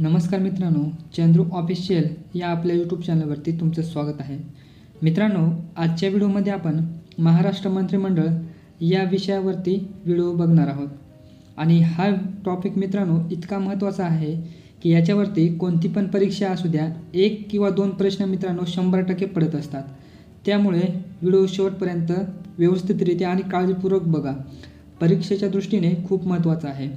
नमस्कार मित्रांनो चंद्रू ऑफिशियल या आपल्या यूट्यूब चॅनलवरती तुमचं स्वागत आहे. मित्रांनो आजच्या व्हिडिओमध्ये आपण महाराष्ट्र मंत्रिमंडळ या विषयावरती व्हिडिओ बघणार आहोत. आणि हा टॉपिक मित्रांनो इतका महत्त्वाचा आहे की याच्यावरती कोणती पण परीक्षा असू द्या एक किंवा दोन प्रश्न मित्रांनो शंभर टक्के पडत असतात. त्यामुळे व्हिडिओ शेवटपर्यंत व्यवस्थितरित्या आणि काळजीपूर्वक बघा. परीक्षेच्या दृष्टीने खूप महत्त्वाचा आहे.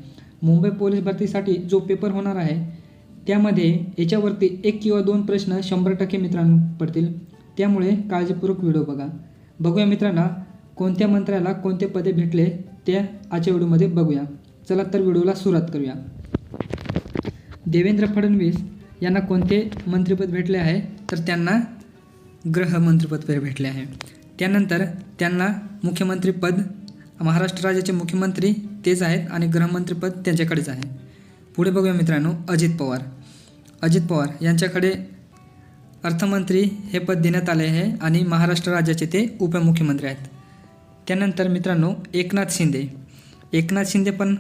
मुंबई पोलीस भरतीसाठी जो पेपर होणार आहे त्यामध्ये याच्यावरती एक किंवा दोन प्रश्न शंभर टक्के मित्रांनो पडतील. त्यामुळे काळजीपूर्वक व्हिडिओ बघा. बघूया मित्रांना कोणत्या मंत्र्याला कोणते पदे भेटले ते आजच्या व्हिडिओमध्ये बघूया. चला तर व्हिडिओला सुरुवात करूया. देवेंद्र फडणवीस यांना कोणते मंत्रिपद भेटले आहे? तर त्यांना गृहमंत्रीपद भेटले आहे. त्यानंतर त्यांना मुख्यमंत्रीपद महाराष्ट्र राज्याचे मुख्यमंत्री तेच आहेत आणि गृहमंत्रीपद त्यांच्याकडेच आहे. पुढे बघूया मित्रांनो अजित पवार. अजित पवार यांच्याकडे अर्थमंत्री हे पद देण्यात आले आहे आणि महाराष्ट्र राज्याचे ते उपमुख्यमंत्री आहेत. त्यानंतर मित्रांनो एकनाथ शिंदे. एकनाथ शिंदे पण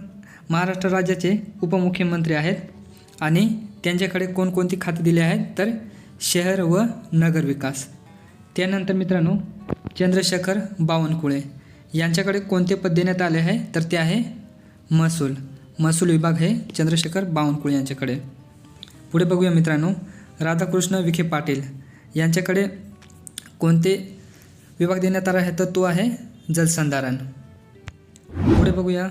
महाराष्ट्र राज्याचे उपमुख्यमंत्री आहेत आणि त्यांच्याकडे कोणकोणती खाती दिली आहेत तर शहर व नगर विकास. त्यानंतर मित्रांनो चंद्रशेखर बावनकुळे. यांच्याकडे कोणते पद देण्यात आले आहे? तर ते आहे महसूल. महसूल विभाग हे चंद्रशेखर बावनकुळे यांच्याकडे. पुढे बघूया मित्रांनो राधाकृष्ण विखे पाटील यांच्याकडे कोणते विभाग देण्यात आला आहे तर तो आहे जलसंधारण. पुढे बघूया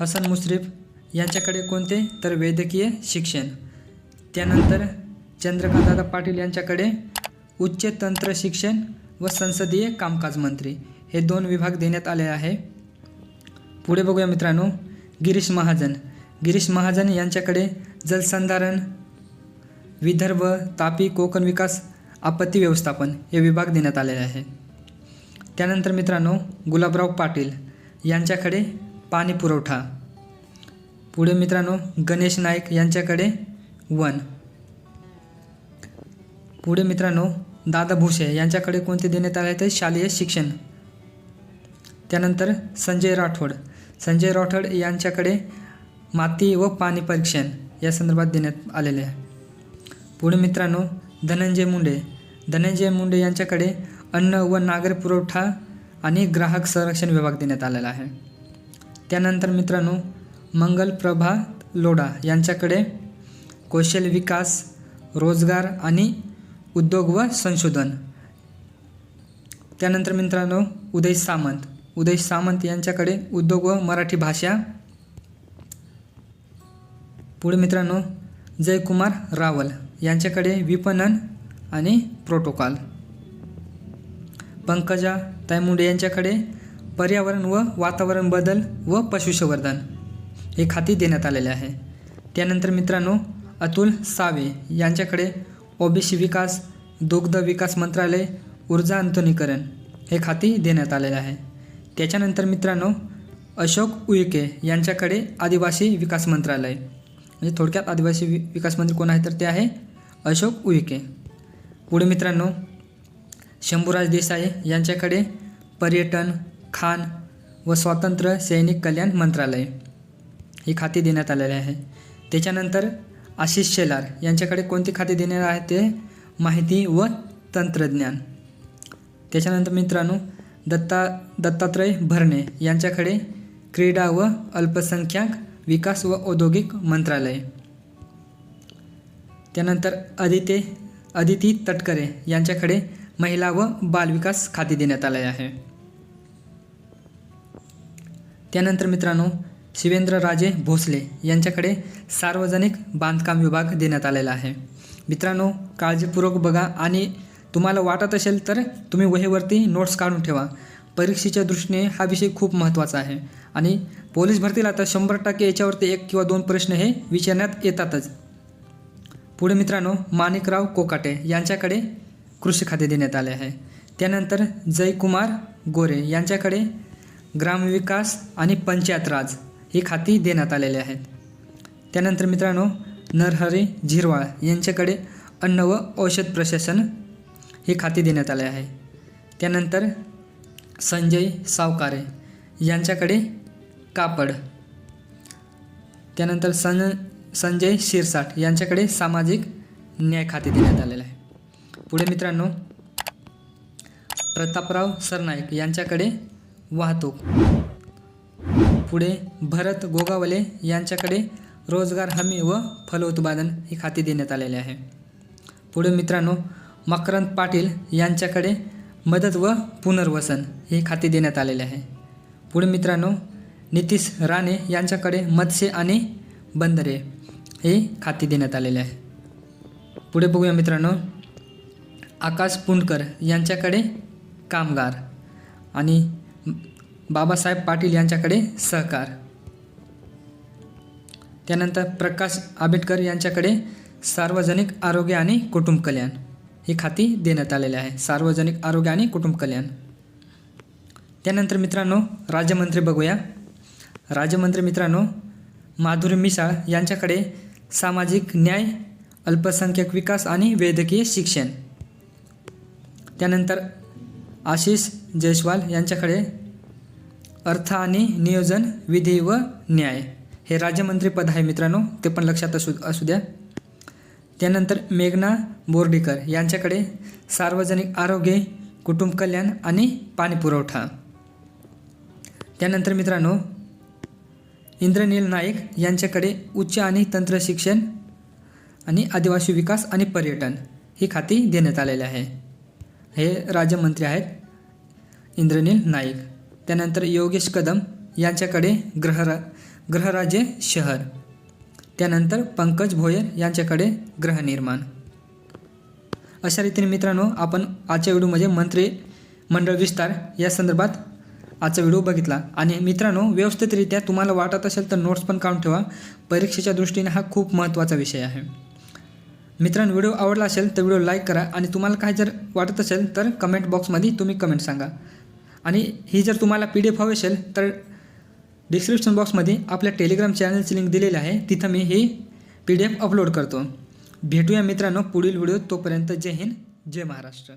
हसन मुश्रीफ यांच्याकडे कोणते तर वैद्यकीय शिक्षण. त्यानंतर चंद्रकांतदादा पाटील यांच्याकडे उच्च तंत्र शिक्षण व संसदीय कामकाज मंत्री. हे दोन विभाग देण्यात आले आहे. पुढे बघूया मित्रांनो गिरीश महाजन. गिरीश महाजन यांच्याकडे जलसंधारण विदर्भ तापी कोकण विकास आपत्ती व्यवस्थापन हे विभाग देण्यात आलेले आहे. त्यानंतर मित्रांनो गुलाबराव पाटील यांच्याकडे पाणी पुरवठा. पुढे मित्रांनो गणेश नाईक यांच्याकडे वन. पुढे मित्रांनो दादा भुसे यांच्याकडे कोणते देण्यात आले तर शालेय शिक्षण. त्यानंतर संजय राठोड संजय राठोड यांच्याकडे माती व पाणी परीक्षण या संदर्भात देण्यात आलेले आहे. पुढे मित्रांनो धनंजय मुंडे. धनंजय मुंडे यांच्याकडे अन्न व नागरी पुरवठा आणि ग्राहक संरक्षण विभाग देण्यात आलेला आहे. त्यानंतर मित्रांनो मंगल प्रभा लोढा यांच्याकडे कौशल्य विकास रोजगार आणि उद्योग व संशोधन. त्यानंतर मित्रांनो उदय सामंत. उदय सामंत यांच्याकडे उद्योग व मराठी भाषा. पुढे मित्रांनो जयकुमार रावल यांच्याकडे विपणन आणि प्रोटोकॉल पंकजा तायमुंडे यांच्याकडे पर्यावरण व वातावरण बदल व पशुसंवर्धन हे खाती देण्यात आलेले आहे. त्यानंतर मित्रांनो अतुल सावे यांच्याकडे ओबीसी विकास दुग्ध विकास मंत्रालय ऊर्जा अंतनीकरण हे खाती देण्यात आलेले आहे. त्याच्यानंतर मित्रांनो अशोक उईके यांच्याकडे आदिवासी विकास मंत्रालय. म्हणजे थोडक्यात आदिवासी वि विकास मंत्री कोण आहे तर ते आहे अशोक उईके. पुढे मित्रांनो शंभूराज देसाई यांच्याकडे पर्यटन खान व स्वातंत्र्य सैनिक कल्याण मंत्रालय ही खाती देण्यात आलेले आहे. त्याच्यानंतर आशिष शेलार यांच्याकडे कोणती खाते देण्यात आहे ते माहिती व तंत्रज्ञान. त्याच्यानंतर मित्रांनो दत्ता दत्तात्रय भरणे यांच्याकडे क्रीडा व अल्पसंख्याक विकास व औद्योगिक मंत्रालय. त्यानंतर अदिते अदिती तटकरे यांच्याकडे महिला व बालविकास खाते देण्यात आले आहे. त्यानंतर मित्रांनो शिवेंद्रराजे भोसले यांच्याकडे सार्वजनिक बांधकाम विभाग देण्यात आलेला आहे. मित्रांनो काळजीपूर्वक बघा आणि तुम्हाला वाटत असेल तर तुम्ही वहीवरती नोट्स काढून ठेवा. परीक्षेच्या दृष्टीने हा विषय खूप महत्त्वाचा आहे. आणि पोलीस भरतीला तर शंभर टक्के याच्यावरती एक किंवा दोन प्रश्न हे विचारण्यात येतातच. पुढे मित्रांनो माणिकराव कोकाटे यांच्याकडे कृषी खाते देण्यात आले आहे. त्यानंतर जयकुमार गोरे यांच्याकडे ग्रामविकास आणि पंचायत राज ही खाती देण्यात आलेली आहेत. त्यानंतर मित्रांनो नरहरी झिरवाळ यांच्याकडे अन्न व औषध प्रशासन ही खाती देण्यात आले आहे. त्यानंतर संजय सावकारे यांच्याकडे कापड. त्यानंतर सन संजय शिरसाट यांच्याकडे सामाजिक न्याय खाते देण्यात आलेलं आहे. पुढे मित्रांनो प्रतापराव सरनाईक यांच्याकडे वाहतूक. पुढे भरत गोगावले यांच्याकडे रोजगार हमी व फलोत्पादन ही खाती देण्यात आलेले आहे. पुढे मित्रांनो मकरंद पाटील यांच्याकडे मदत व पुनर्वसन ही खाती देण्यात आलेले आहे. पुढे मित्रांनो नितीश राणे यांच्याकडे मत्स्य आणि बंदरे हे खाती देण्यात आलेले आहे. पुढे बघूया मित्रांनो आकाश पुंडकर यांच्याकडे कामगार आणि बाबासाहेब पाटील यांच्याकडे सहकार. त्यानंतर प्रकाश आंबेडकर यांच्याकडे सार्वजनिक आरोग्य आणि कुटुंब कल्याण. ही खाती देण्यात आलेली आहे. सार्वजनिक आरोग्य आणि कुटुंब कल्याण. त्यानंतर मित्रांनो राज्यमंत्री बघूया. राज्यमंत्री मित्रांनो माधुरी मिसाळ यांच्याकडे सामाजिक न्याय अल्पसंख्याक विकास आणि वैद्यकीय शिक्षण. त्यानंतर आशिष जयस्वाल यांच्याकडे अर्थ आणि नियोजन विधी व न्याय. हे राज्यमंत्री पद आहे मित्रांनो ते पण लक्षात असू असू द्या. त्यानंतर मेघना बोर्डीकर यांच्याकडे सार्वजनिक आरोग्य कुटुंब कल्याण आणि पाणीपुरवठा त्यानंतर मित्रांनो इंद्रनील नाईक यांच्याकडे उच्च आणि तंत्र शिक्षण आणि आदिवासी विकास आणि पर्यटन ही खाती देण्यात आलेली आहे. हे राज्यमंत्री आहेत इंद्रनील नाईक. त्यानंतर योगेश कदम यांच्याकडे ग्रहरा गृहराज्य शहर. त्यानंतर पंकज भोयर यांच्याकडे ग्रहनिर्माण अशा रीतीने मित्रांनो आपण आजच्या व्हिडिओमध्ये मंत्री मंडळ विस्तार या संदर्भात आजचा व्हिडिओ बघितला. आणि मित्रांनो व्यवस्थितरित्या तुम्हाला वाटत असेल तर नोट्स पण काढून ठेवा. परीक्षेच्या दृष्टीने हा खूप महत्त्वाचा विषय आहे. मित्रांनो व्हिडिओ आवडला असेल तर व्हिडिओ लाईक करा. आणि तुम्हाला काय जर वाटत असेल तर कमेंट बॉक्समध्ये तुम्ही कमेंट सांगा. आणि ही जर तुम्हाला पी डी एफ हवी असेल तर डिस्क्रिप्शन बॉक्समध्ये आपल्या टेलिग्राम चॅनलची लिंक दिलेली आहे. तिथं मी हे पी डी एफ अपलोड करतो. भेटूया मित्रांनो पुढील व्हिडिओ तोपर्यंत जय हिंद जय महाराष्ट्र.